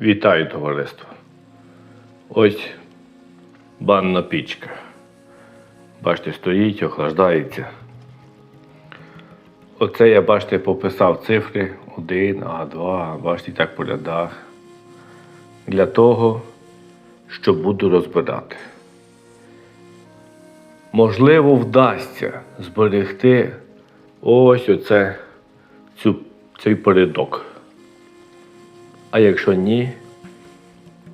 Вітаю, товариство. Ось банна пічка. Бачите, стоїть, охлаждається. Оце я, бачите, пописав цифри 1, А2, бачите, так по рядах. Для того, що буду розбирати. Можливо, вдасться зберегти ось оце, цю, цей передок. А якщо ні,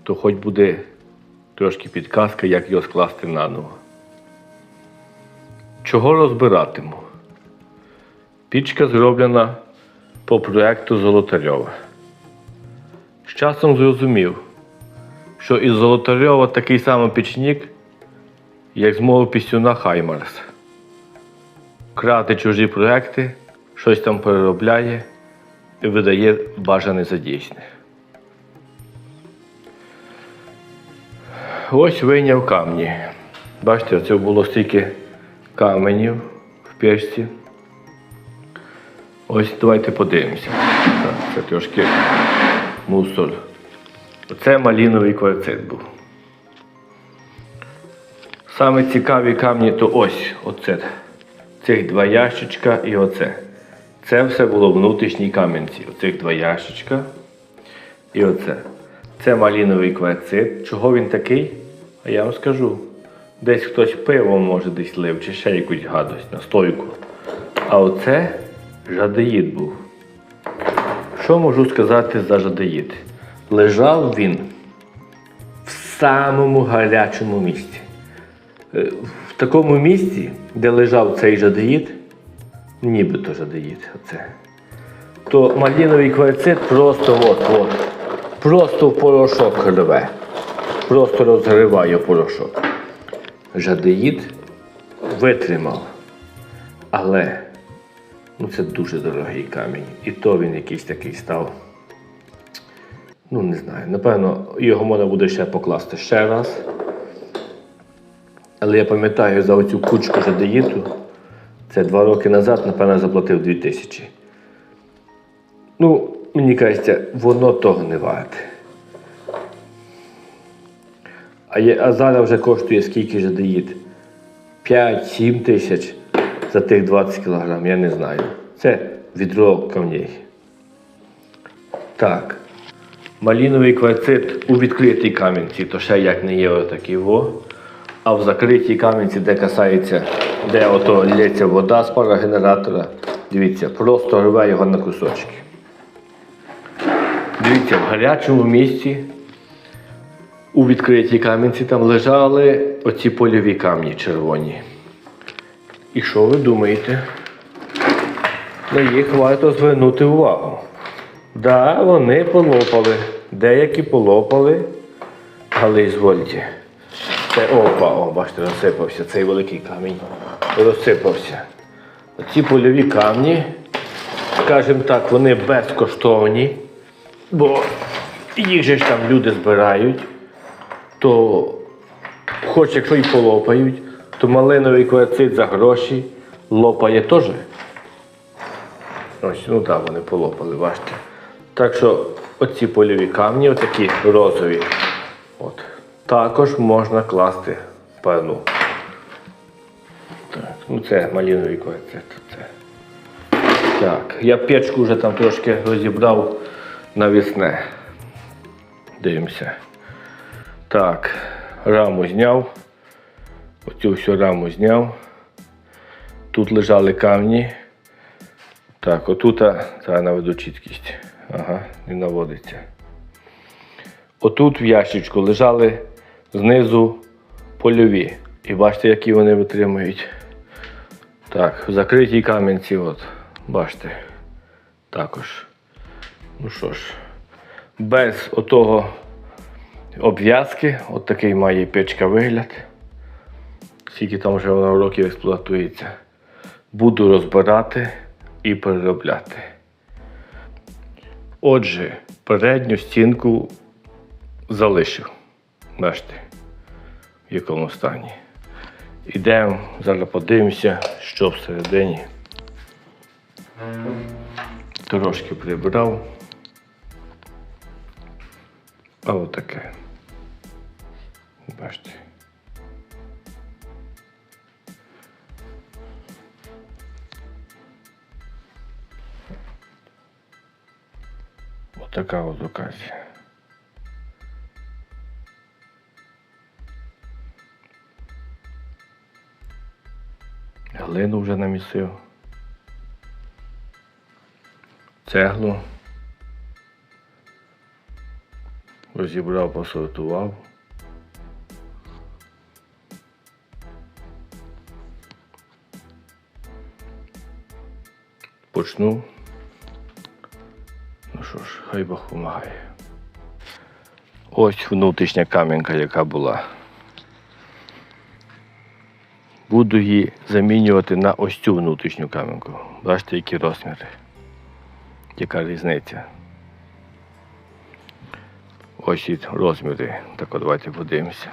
то хоч буде трошки підказка, як його скласти наново. Чого розбиратиму? Пічка зроблена по проекту Золотарьова. З часом зрозумів, що із Золотарьова такий самий пічник, як з мого пісюна Хаймарс. Краде чужі проекти, щось там переробляє і видає бажане за дійсне. Ось вийняв камні. Бачите, це було стільки каменів в печці. Ось давайте подивимося. Це трошки мусор. Оце маліновий кварцит був. Саме цікаві камні то ось оце. Цих два ящичка і оце. Це все було внутрішні камінці. Оцих два ящичка і оце. Це маліновий кварцит. Чого він такий? А я вам скажу. Десь хтось пиво може десь лив, чи ще якусь гадость на стойку. А оце жадеїд був. Що можу сказати за жадеїд? Лежав він в самому гарячому місці. Е, В такому місці, де лежав цей жадеїд, нібито жадеїд, оце, то маліновий кварцит просто от, от, просто в порошок рве. Просто розгриває порошок. Жадеїд витримав. Але ну, це дуже дорогий камінь. І то він якийсь такий став. Ну, не знаю. Напевно, його можна буде ще покласти ще раз. Але я пам'ятаю за оцю кучку жадеїту, це два роки назад, напевно, заплатив 2000. Ну, мені кажеться, воно того не варте. А, є, а зараз вже коштує скільки жадеїд? 5-7 тисяч за тих 20 кілограм, я не знаю. Це відро камней. Так. Маліновий кварцит у відкритій камінці, то ще як не є отакий во. А в закритій камінці, де касається, де ото лється вода з парогенератора, дивіться, просто рве його на кусочки. Дивіться, в гарячому місці у відкритій камінці там лежали оці польові камні червоні. І що ви думаєте? На їх варто звернути увагу. Да, вони полопали. Деякі полопали, але звольте. Це опа, о, бачите, розсипався цей великий камінь. Розсипався. Оці польові камні, скажімо так, вони безкоштовні, бо їх же ж там люди збирають, то хоч якщо і полопають, то малиновий кварцит за гроші лопає теж. Ось, ну так, вони полопали, бачите. Так що оці польові камні, отакі розові, от, також можна класти в пану. Так, ну це малиновий кварцит. Це. Так, я печку вже там трошки розібрав навісне. Дивимося. Так, раму зняв. Оцю всю раму зняв. Тут лежали камні. Так, отут зараз наведу чіткість. Ага, не наводиться. Отут в ящичку лежали знизу польові. І бачите, які вони витримують. Так, в закритій камінці, от, бачите, також. Ну що ж, без отого обв'язки, от такий має печка вигляд. Скільки там вже вона років експлуатується. Буду розбирати і переробляти. Отже, передню стінку залишив. Бачите, в якому стані. Ідемо, зараз подивимося, що всередині. Трошки прибрав. А отаке. Бачите. Отака от оказія. Глину вже намісив. Цеглу. Розібрав, посортував. Почну. Ну що ж, хай Бог допомагає. Ось внутрішня кам'янка, яка була. Буду її замінювати на ось цю внутрішню кам'янку. Бачите, які розміри. Яка різниця. Ось і розміри. Так от давайте подивимося.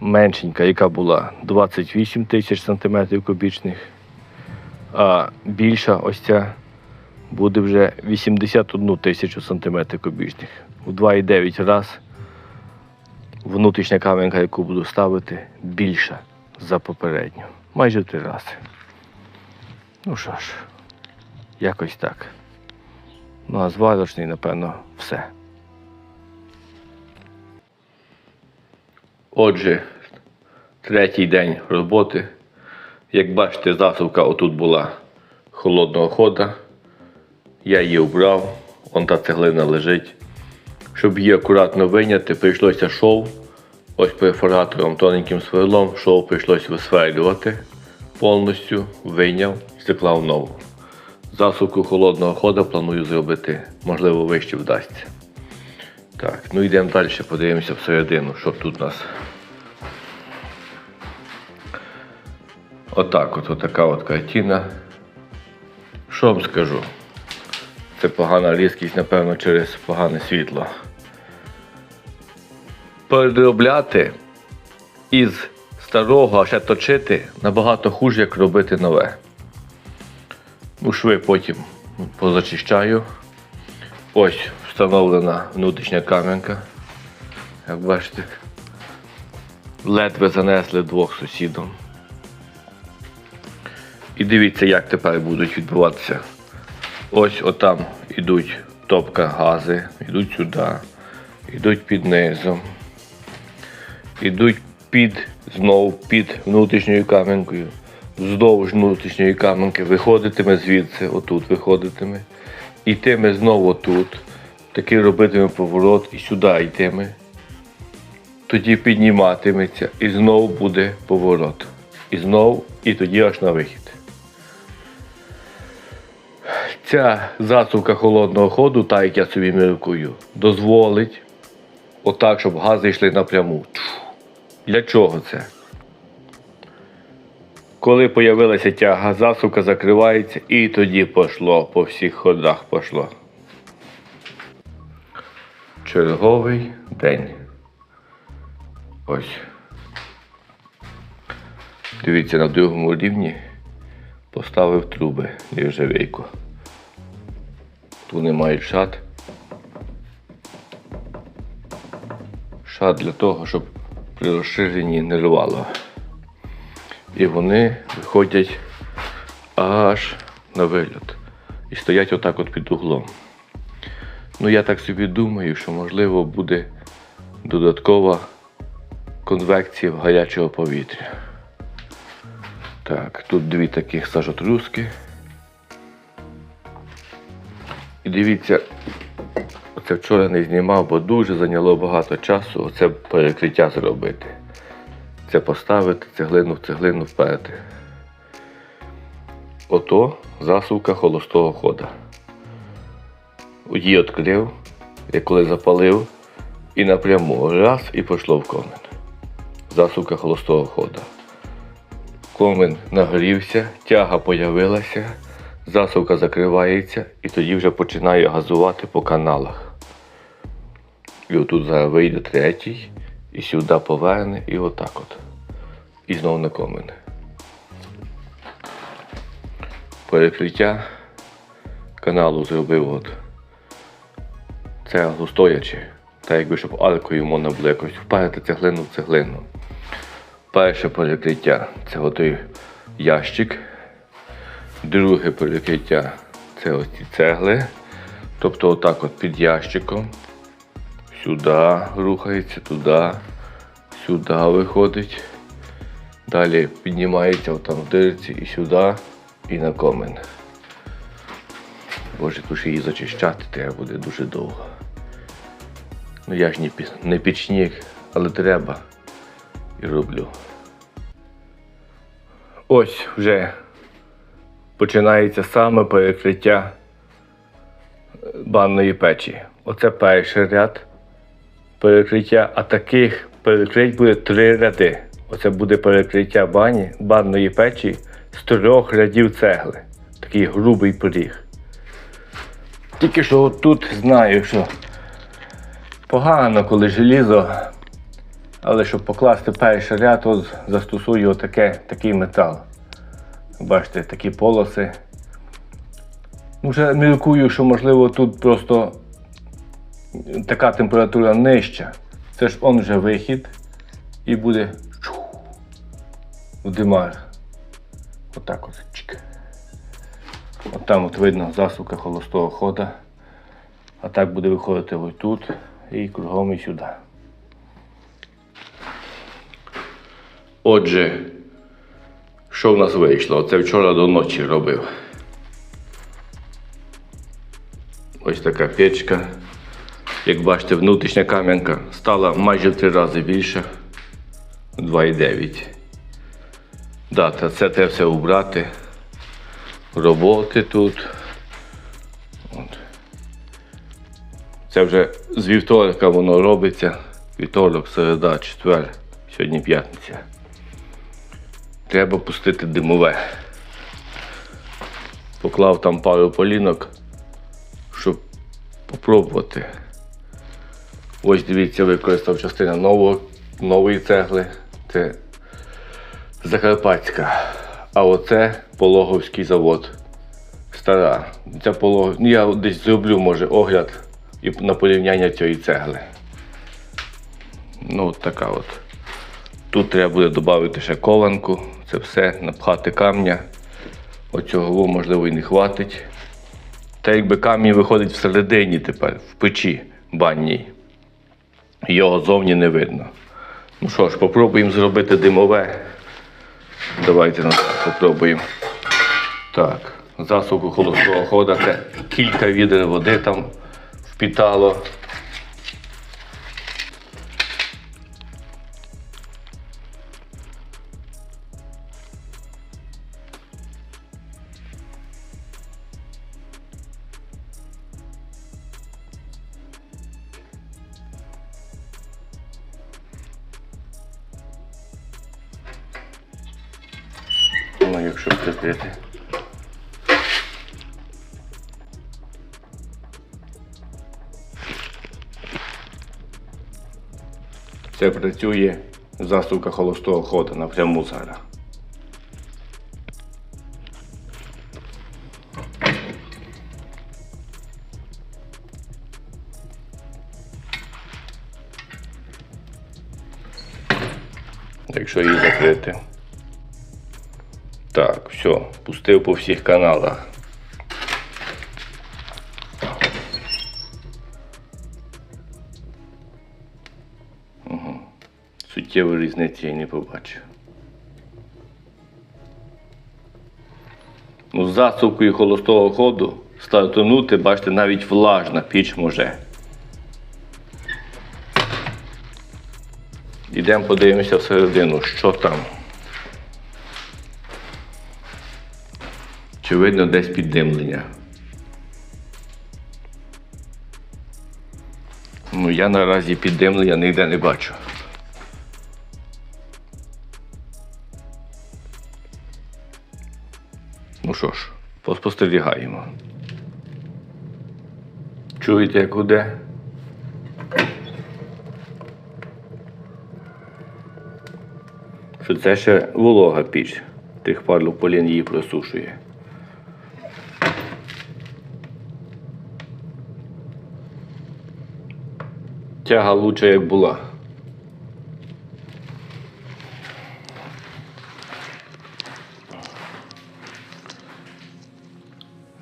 Меншенька, яка була 28 тисяч сантиметрів кубічних, а більша ось ця буде вже 81 тисячу сантиметрів кубічних. У 2,9 раз внутрішня кам'янка, яку буду ставити, більша за попередню. Майже три рази. Ну що ж, якось так. Ну а зварочний, напевно, все. Отже, третій день роботи. Як бачите, засувка отут була холодного хода. Я її обрав, вон та цеглина лежить. Щоб її акуратно вийняти, прийшлося шов. Ось перфоратором тоненьким сверлом шов прийшлося висверлювати повністю, вийняв і заклав нову. Засувку холодного хода планую зробити, можливо, вище вдасться. Так, ну йдемо далі, подивимося всередину, що тут у нас. Отак от, отака от картина. Що вам скажу? Це погана різкість, напевно, через погане світло. Переробляти із старого, а ще точити набагато хуже, як робити нове. Ну, шви потім позачищаю. Ось встановлена внутрішня кам'янка. Як бачите, ледве занесли двох сусідом. І дивіться, як тепер будуть відбуватися. Ось отам ідуть топка гази, йдуть сюди, йдуть під низом, йдуть під знову під внутрішньою кам'янкою. Вздовж внутрішньої кам'янки виходитиме звідси, отут виходитиме. Йтиме знову тут. Такий робитиме поворот і сюди йтиме. Тоді підніматиметься і знову буде поворот. І знову, і тоді аж на вихід. Ця засувка холодного ходу, так як я собі міркую, дозволить отак, щоб гази йшли напряму. Для чого це? Коли появилася тяга, засувка закривається і тоді пошло, по всіх ходах пошло. Черговий день. Ось. Дивіться, на другому рівні поставив труби нержавейку. Вони мають шат. Шат для того, щоб при розширенні не рвало. І вони виходять аж на виліт. І стоять отак от під углом. Ну я так собі думаю, що можливо буде додаткова конвекція гарячого повітря. Так, тут дві таких сажотруски. Дивіться, оце вчора не знімав, бо дуже зайняло багато часу оце перекриття зробити. Це поставити цеглину в цеглину вперед. Ото засувка холостого хода. Її відкрив, я коли запалив, і напряму раз і пішло в комен. Засувка холостого хода. Комен нагрівся, тяга появилася, засувка закривається і тоді вже починає газувати по каналах. І отут зараз вийде третій, і сюди поверне, і отак от. І знову на комен. Перекриття каналу зробив от цеглу стоячи. Так якби щоб аркою можна було якось впарити цеглину в цеглину. Перше перекриття це отой ящик. Друге перекриття це ось ці цегли. Тобто отак от під ящиком. Сюди рухається, туди, сюди виходить. Далі піднімається отам в дирці і сюди, і на комен. Боже, тут її зачищати треба буде дуже довго. Ну я ж не, не пічник, але треба. І роблю. Ось вже починається саме перекриття банної печі. Оце перший ряд перекриття, а таких перекрить буде три ряди. Оце буде перекриття бані, банної печі з трьох рядів цегли. Такий грубий пиріг. Тільки що тут знаю, що погано, коли желізо, але щоб покласти перший ряд, от застосую отаке, такий метал. Бачите, такі полоси. Ну, Вже міркую, що можливо тут просто така температура нижча. Це ж он вже вихід і буде в димах. Отак от. От там от видно засука холостого хода. А так буде виходити ось тут і кругом і сюди. Отже, що в нас вийшло? Це вчора до ночі робив. Ось така печка. Як бачите, внутрішня кам'янка стала майже в три рази більше. 2,9. Да, та це треба все убрати. Роботи тут. От. Це вже з вівторка воно робиться. Вівторок, середа, четвер, сьогодні п'ятниця. Треба пустити димове. Поклав там пару полінок, щоб попробувати. Ось дивіться, використав частину нового, нової цегли. Це Закарпатська. А оце Пологовський завод. Стара. Ця полог... ну, Я десь зроблю, може, огляд і на порівняння цієї цегли. Ну, от така от. Тут треба буде додати ще кованку. Це все, напхати камня. Оцього можливо і не хватить. Та якби камінь виходить всередині тепер, в печі банній. Його зовні не видно. Ну що ж, попробуємо зробити димове. Давайте попробуємо. Так, засуку холостого хода. Це кілька відер води там впітало. Ну, якщо прикрити. Це працює засувка холостого ходу напряму зараз. Якщо її закрити. Все, пустив по всіх каналах. Угу. Суттєвої різниці я не побачив. Ну, з засувкою холостого ходу стартанути, бачите, навіть влажна піч може. Ідемо подивимося всередину, що там. Чи видно десь піддимлення? Ну, я наразі піддимлення ніде не бачу. Ну що ж, поспостерігаємо. Чуєте, як гуде? Що це ще волога піч. Тих пару полін її просушує. Тяга лучша, як була.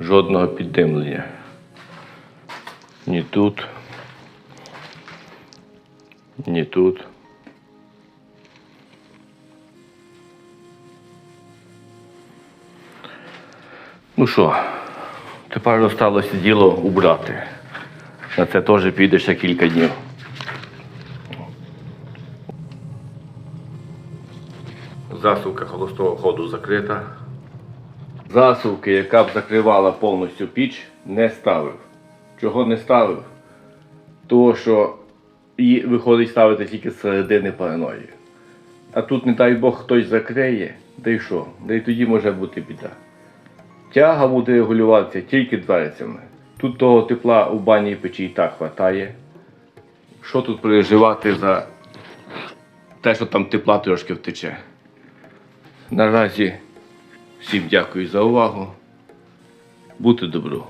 Жодного піддимлення. Ні тут. Ні тут. Ну що, тепер залишилося діло убрати. На це теж піде ще кілька днів. Засувка холостого ходу закрита. Засувки, яка б закривала повністю піч, не ставив. Чого не ставив? Того, що її виходить ставити тільки з середини параної. А тут, не дай Бог, хтось закриє, да й що? Да й тоді може бути біда. Тяга буде регулюватися тільки дверцями. Тут того тепла у бані і печі і так хватає. Що тут переживати за те, що там тепла трошки втече? Наразі всім дякую за увагу. Бути добру.